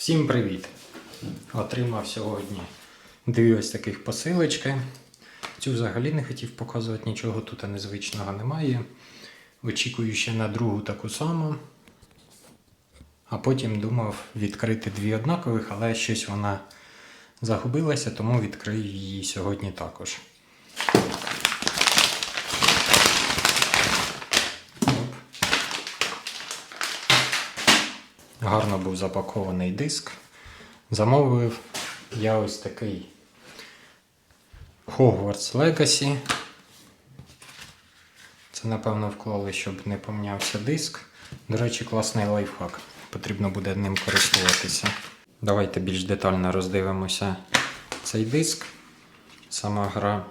Всім привіт! Отримав сьогодні дві ось таких посилочки. Цю взагалі не хотів показувати, нічого тут незвичного немає. Очікую ще на другу таку саму. А потім думав відкрити дві однакових, але щось вона загубилася, тому відкрию її сьогодні також. Гарно був запакований диск. Замовив я ось такий Hogwarts Legacy. Це, напевно, вклали, щоб не помінявся диск. До речі, класний лайфхак. Потрібно буде ним користуватися. Давайте більш детально роздивимося цей диск. Сама гра,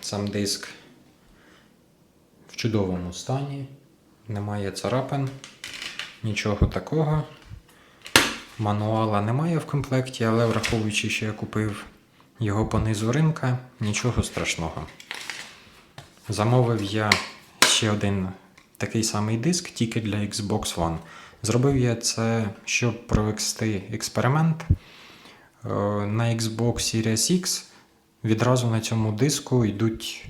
сам диск в чудовому стані. Немає царапин, нічого такого. Мануала немає в комплекті, але враховуючи, що я купив його по низу ринка, нічого страшного. Замовив я ще один такий самий диск, тільки для Xbox One. Зробив я це, щоб провести експеримент. Е, На Xbox Series X відразу на цьому диску йдуть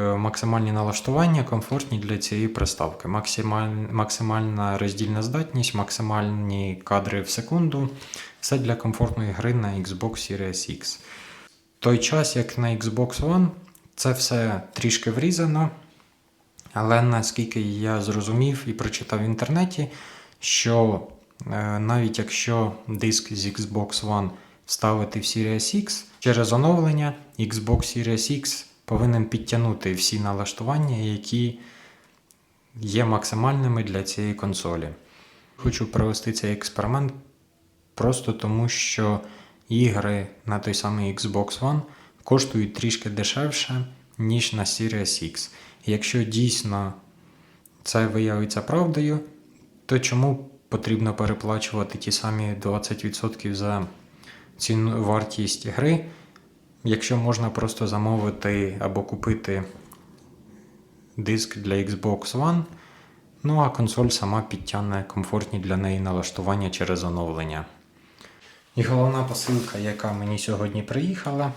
максимальні налаштування, комфортні для цієї приставки. Максималь- Максимальна роздільна здатність, максимальні кадри в секунду. Все для комфортної гри на Xbox Series X. Той час, як на Xbox One, це все трішки врізано. Але наскільки я зрозумів і прочитав в інтернеті, що е, навіть якщо диск з Xbox One вставити в Series X, через оновлення Xbox Series X повинен підтягнути всі налаштування, які є максимальними для цієї консолі. Хочу провести цей експеримент просто тому, що ігри на той самий Xbox One коштують трішки дешевше, ніж на Series X. Якщо дійсно це виявиться правдою, то чому потрібно переплачувати ті самі 20% за ціну вартість гри, якщо можна просто замовити або купити диск для Xbox One, ну а консоль сама підтягне комфортні для неї налаштування через оновлення. І головна посилка, яка мені сьогодні приїхала,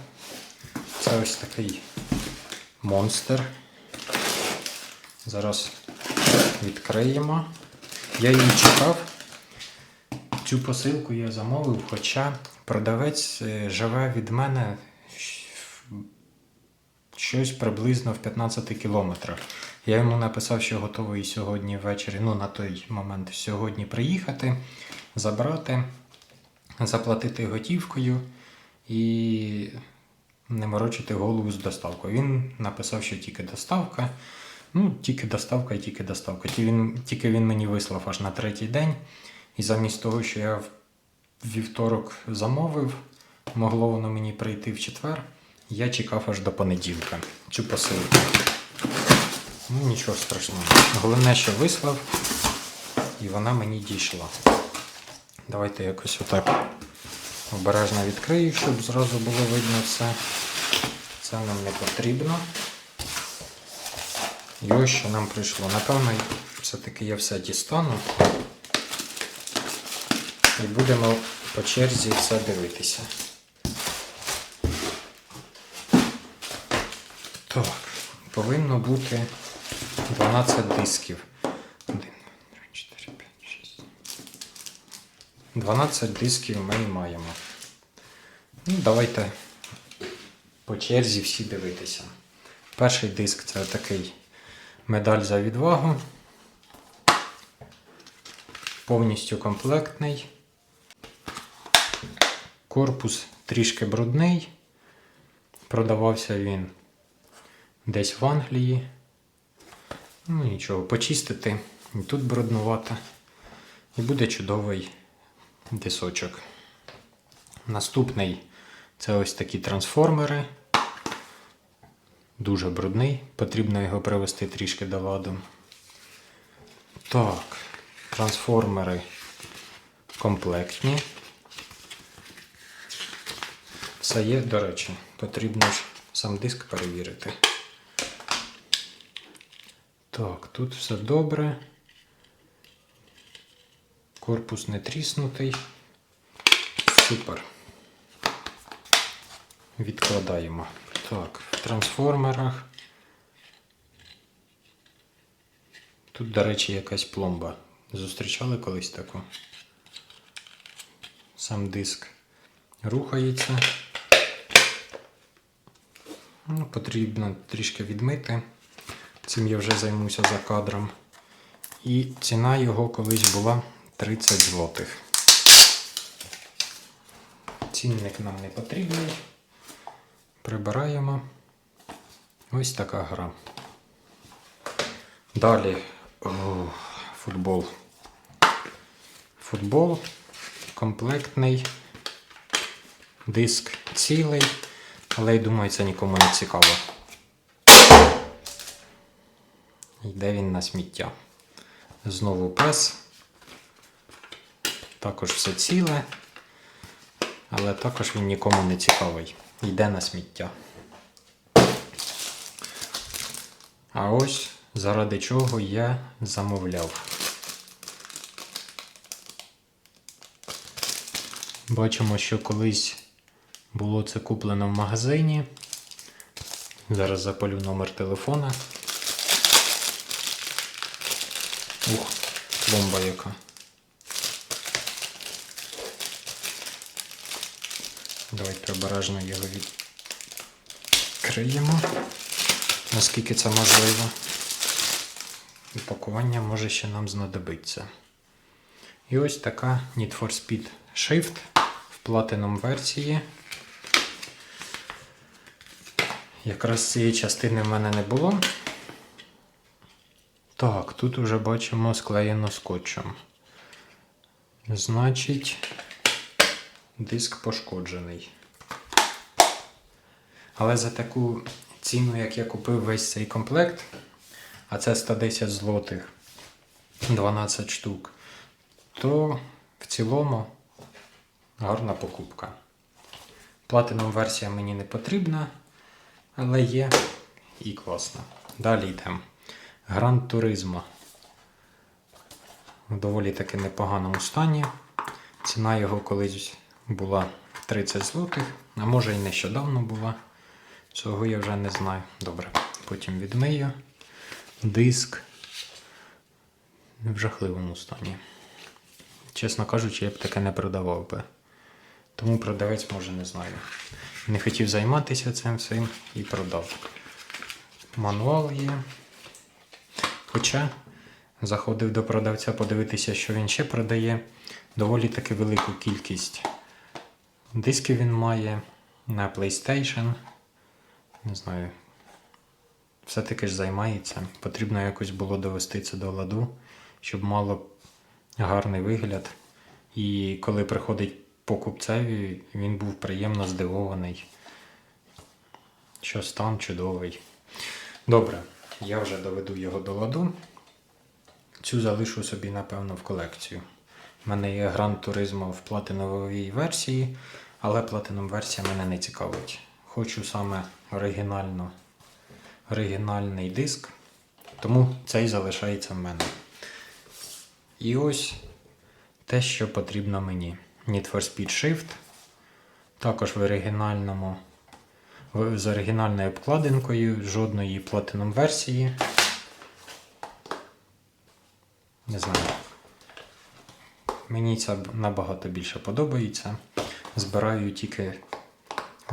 це ось такий монстр. Зараз відкриємо. Я її чекав. Цю посилку я замовив, хоча продавець е, живе від мене щось приблизно в 15 кілометрах. Я йому написав, що готовий сьогодні ввечері, ну на той момент сьогодні приїхати, забрати, заплатити готівкою і не морочити голову з доставкою. Він написав, що тільки доставка. Ну, тільки доставка і тільки доставка. Ті він, тільки він мені вислав аж на третій день. І замість того, що я в вівторок замовив, могло воно мені прийти в четвер. Я чекав аж до понеділка цю посилку. Ну, нічого страшного. Головне, що вислав, і вона мені дійшла. Давайте якось отак обережно відкрию, щоб зразу було видно все. Це нам не потрібно. І ось що нам прийшло. Напевно, все-таки я все дістану. І будемо по черзі це дивитися. Так, повинно бути 12 дисків. 1, 2, 3, 4, 5, 6. 12 дисків ми маємо. Ну, давайте по черзі всі дивитися. Перший диск це такий медаль за відвагу. Повністю комплектний. Корпус трішки брудний. Продавався він десь в Англії. Ну нічого, почистити. І тут бруднувато. І буде чудовий дисочок. Наступний це ось такі трансформери. Дуже брудний, потрібно його привести трішки до ладу. Так, трансформери комплектні. Все є, до речі, потрібно ж сам диск перевірити. Так, тут все добре. Корпус не тріснутий. Супер. Відкладаємо. Так, в трансформерах. Тут, до речі, якась пломба. Зустрічали колись таку? Сам диск рухається. Ну, потрібно трішки відмити. Цим я вже займуся за кадром. І ціна його колись була 30 злотих. Цінник нам не потрібний. Прибираємо. Ось така гра. Далі о, футбол. Футбол комплектний. Диск цілий, але я думаю, це нікому не цікаво. Йде він на сміття. Знову пес. Також все ціле, але також він нікому не цікавий. Йде на сміття. А ось заради чого я замовляв. Бачимо, що колись було це куплено в магазині. Зараз запалю номер телефона. Ух, пломба яка. Давайте обережно його відкриємо, наскільки це можливо. Упакування може ще нам знадобиться. І ось така Need for Speed Shift в Platinum версії. Якраз цієї частини в мене не було. Так, тут вже бачимо склеєно скотчем. Значить, диск пошкоджений. Але за таку ціну, як я купив весь цей комплект, а це 110 злотих 12 штук, то в цілому гарна покупка. Platinum версія мені не потрібна, але є і класна. Далі йдемо. Гранд Turismo. В доволі таки непоганому стані. Ціна його колись була 30 злотих, а може і нещодавно була. Цього я вже не знаю. Добре, потім відмию. Диск в жахливому стані. Чесно кажучи, я б таке не продавав би. Тому продавець може не знаю. Не хотів займатися цим всім і продав. Мануал є. Хоча заходив до продавця подивитися, що він ще продає. Доволі таки велику кількість дисків він має на PlayStation. Не знаю. Все-таки ж займається. Потрібно якось було довести це до ладу, щоб мало гарний вигляд. І коли приходить покупцеві, він був приємно здивований, що стан чудовий. Добре, я вже доведу його до ладу. Цю залишу собі, напевно, в колекцію. У мене є Gran Turismo в платиновій версії, але платином версія мене не цікавить. Хочу саме оригінально, оригінальний диск, тому цей залишається в мене. І ось те, що потрібно мені. Need for Speed Shift. Також в оригінальному, з оригінальною обкладинкою, жодної Platinum версії. Не знаю. Мені ця набагато більше подобається. Збираю тільки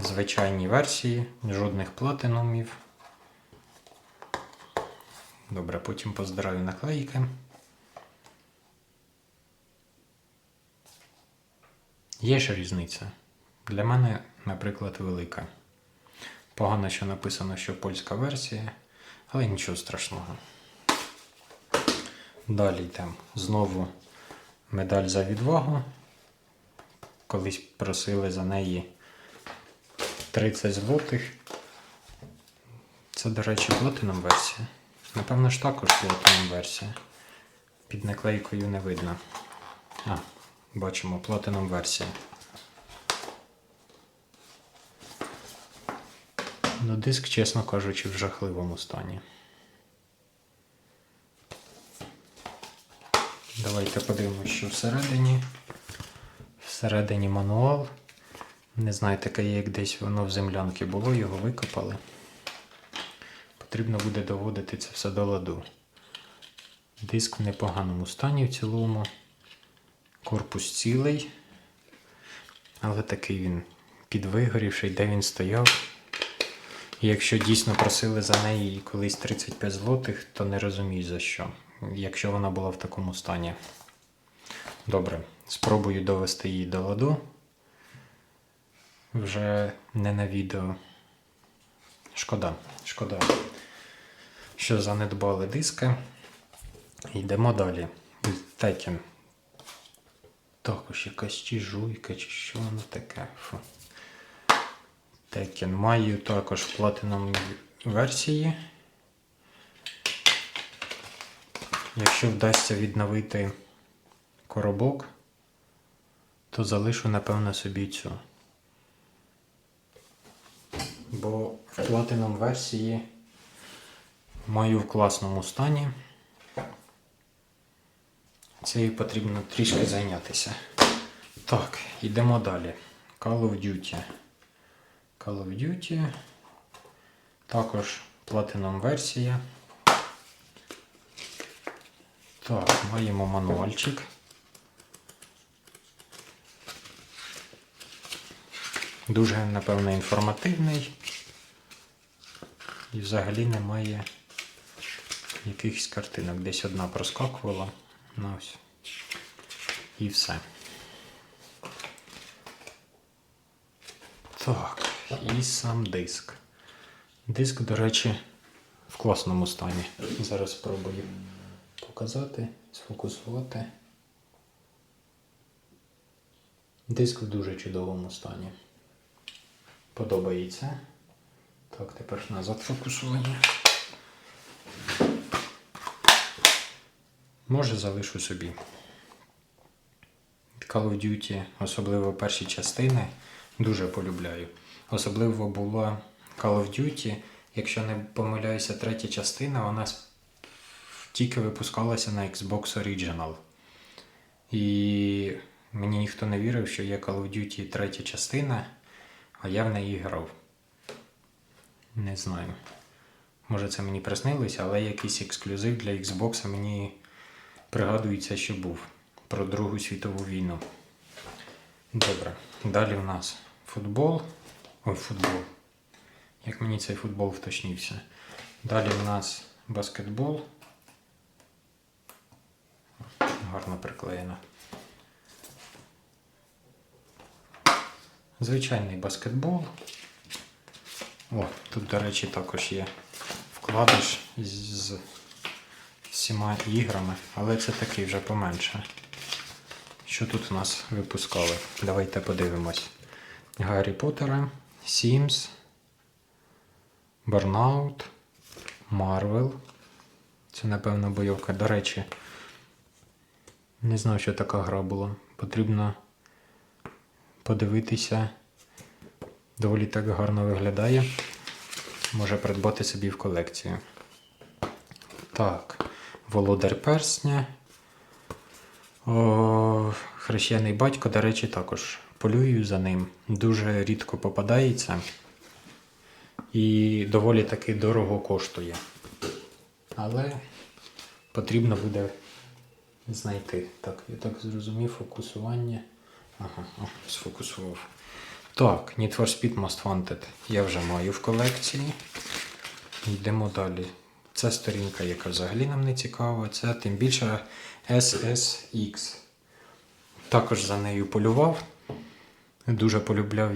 звичайні версії, жодних платинумів. Добре, потім поздираю наклейки. Є ж різниця. Для мене, наприклад, велика. Погано, що написано, що польська версія, але нічого страшного. Далі йдемо. Знову медаль за відвагу. Колись просили за неї 30 злотих. Це, до речі, платином версія. Напевно ж також платином версія. Під наклейкою не видно. А, бачимо, платином версія. Ну, диск, чесно кажучи, в жахливому стані. Давайте подивимося, що всередині. Всередині мануал. Не знаю, таке як десь воно в землянці було, його викопали. Потрібно буде доводити це все до ладу. Диск в непоганому стані в цілому. Корпус цілий. Але такий він підвигорівший, де він стояв. Якщо дійсно просили за неї колись 35 злотих, то не розумію за що. Якщо вона була в такому стані. Добре, спробую довести її до ладу. Вже не на відео. Шкода, шкода. Що занедбали диски. Йдемо далі. Текен. Також якась чи жуйка, чи що воно таке. Фу. Текен. Маю також в платиновій версії. Якщо вдасться відновити коробок, то залишу, напевно, собі цю. Бо в Platinum версії маю в класному стані. Цією потрібно трішки зайнятися. Так, йдемо далі. Call of Duty. Call of Duty. Також Platinum версія. Так, маємо мануальчик. Дуже, напевно, інформативний. І взагалі немає якихось картинок. Десь одна проскакувала. Ну ось. І все. Так, і сам диск. Диск, до речі, в класному стані. Зараз спробую показати, сфокусувати. Диск в дуже чудовому стані. Подобається. Так, тепер назад фокусування. Може залишу собі. Call of Duty, особливо перші частини, дуже полюбляю. Особливо була Call of Duty, якщо не помиляюся, третя частина, вона тільки випускалася на Xbox Original. І мені ніхто не вірив, що є Call of Duty третя частина, а я в неї грав. Не знаю. Може це мені приснилося, але якийсь ексклюзив для Xbox мені пригадується, що був про Другу світову війну. Добре. Далі в нас футбол. Ой, футбол. Як мені цей футбол вточнився. Далі в нас баскетбол. Гарно приклеєно. Звичайний баскетбол. О, тут, до речі, також є вкладиш з всіма іграми, але це такий вже поменше. Що тут у нас випускали? Давайте подивимось. Гаррі Поттера, Sims, Burnout, Marvel. Це, напевно, бойовка. До речі, не знав, що така гра була. Потрібно подивитися. Доволі так гарно виглядає. Може придбати собі в колекцію. Так, Володар Персня. О, хрещений батько, до речі, також полюю за ним. Дуже рідко попадається. І доволі таки дорого коштує. Але потрібно буде знайти. Так, я так зрозумів, фокусування. Ага, о, сфокусував. Так, Need for Speed Most Wanted я вже маю в колекції. Йдемо далі. Це сторінка, яка взагалі нам не цікава. Це тим більше SSX. Також за нею полював. Дуже полюбляв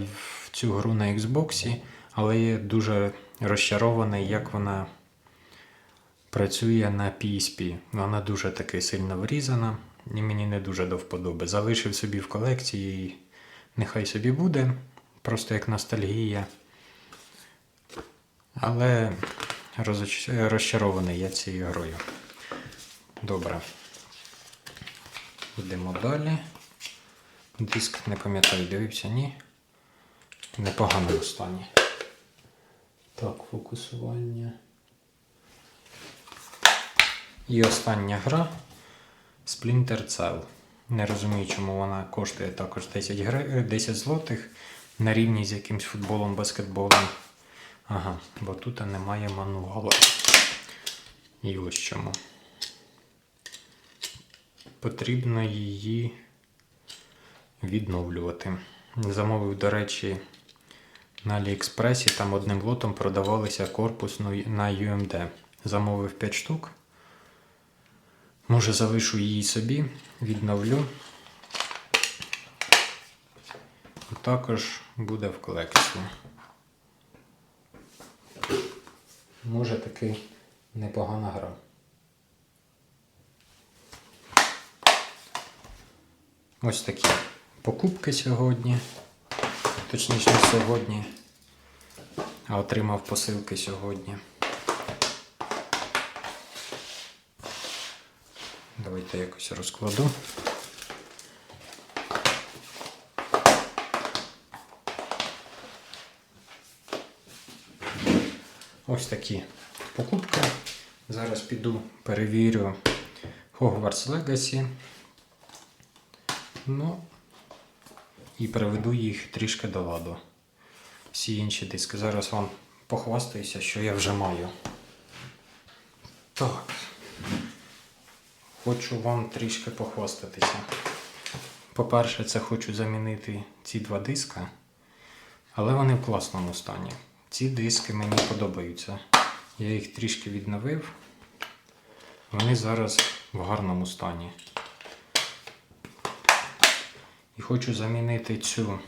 цю гру на Xbox, але я дуже розчарований, як вона працює на PSP. Вона дуже таки сильно врізана і мені не дуже до вподоби. Залишив собі в колекції і нехай собі буде. Просто як ностальгія. Але розчарований я цією грою. Добре. Йдемо далі. Диск, не пам'ятаю, дивився, ні. Непоганому стані. Так, фокусування. І остання гра Splinter Cell. Не розумію, чому вона коштує також 10, гри... 10 злотих на рівні з якимсь футболом, баскетболом. Ага, бо тут немає мануалу. І ось чому. Потрібно її відновлювати. Замовив, до речі, на Аліекспресі там одним лотом продавалися корпус на UMD. Замовив 5 штук. Може залишу її собі, відновлю. Також буде в колекції. Може таки непогана гра. Ось такі покупки сьогодні. Точніше, сьогодні, а отримав посилки сьогодні. Давайте якось розкладу. Ось такі покупки. Зараз піду перевірю Hogwarts Legacy. Ну, і приведу їх трішки до ладу. Всі інші диски. Зараз вам похвастаюся, що я вже маю. Так. Хочу вам трішки похвастатися. По-перше, це хочу замінити ці два диска, але вони в класному стані. Ці диски мені подобаються. Я їх трішки відновив. Вони зараз в гарному стані. І хочу замінити цю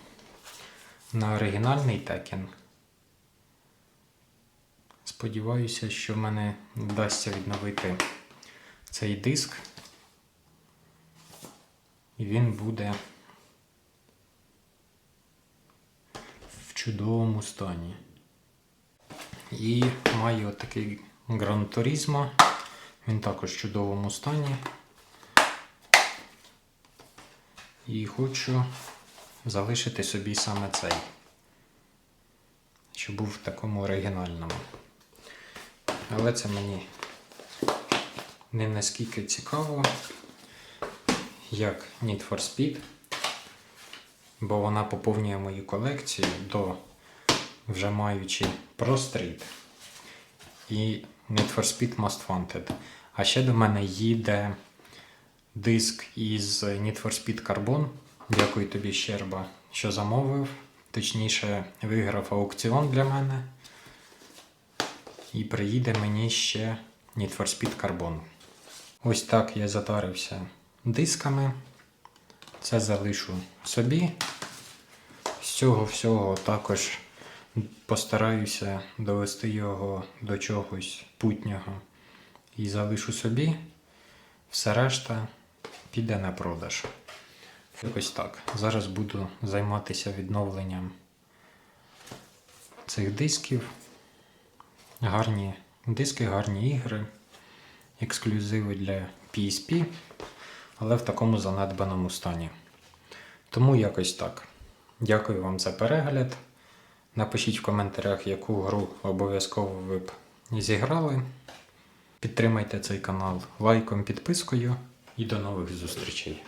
на оригінальний текен. Сподіваюся, що в мене вдасться відновити цей диск. І він буде в чудовому стані. І маю отакий Gran Turismo. Він також в чудовому стані. І хочу залишити собі саме цей, щоб був в такому оригінальному. Але це мені не наскільки цікаво, як Need for Speed, бо вона поповнює мою колекцію до вже маючи Street і Need for Speed Most Wanted. А ще до мене їде диск із Need for Speed Carbon. Дякую тобі, Щерба, що замовив. Точніше, виграв аукціон для мене. І приїде мені ще Need for Speed Carbon. Ось так я затарився дисками. Це залишу собі. З цього всього також постараюся довести його до чогось путнього і залишу собі. Все решта піде на продаж. Якось так. Зараз буду займатися відновленням цих дисків. Гарні диски, гарні ігри, ексклюзиви для PSP, але в такому занедбаному стані. Тому якось так. Дякую вам за перегляд. Напишіть в коментарях, яку гру обов'язково ви б зіграли. Підтримайте цей канал лайком, підпискою і до нових зустрічей.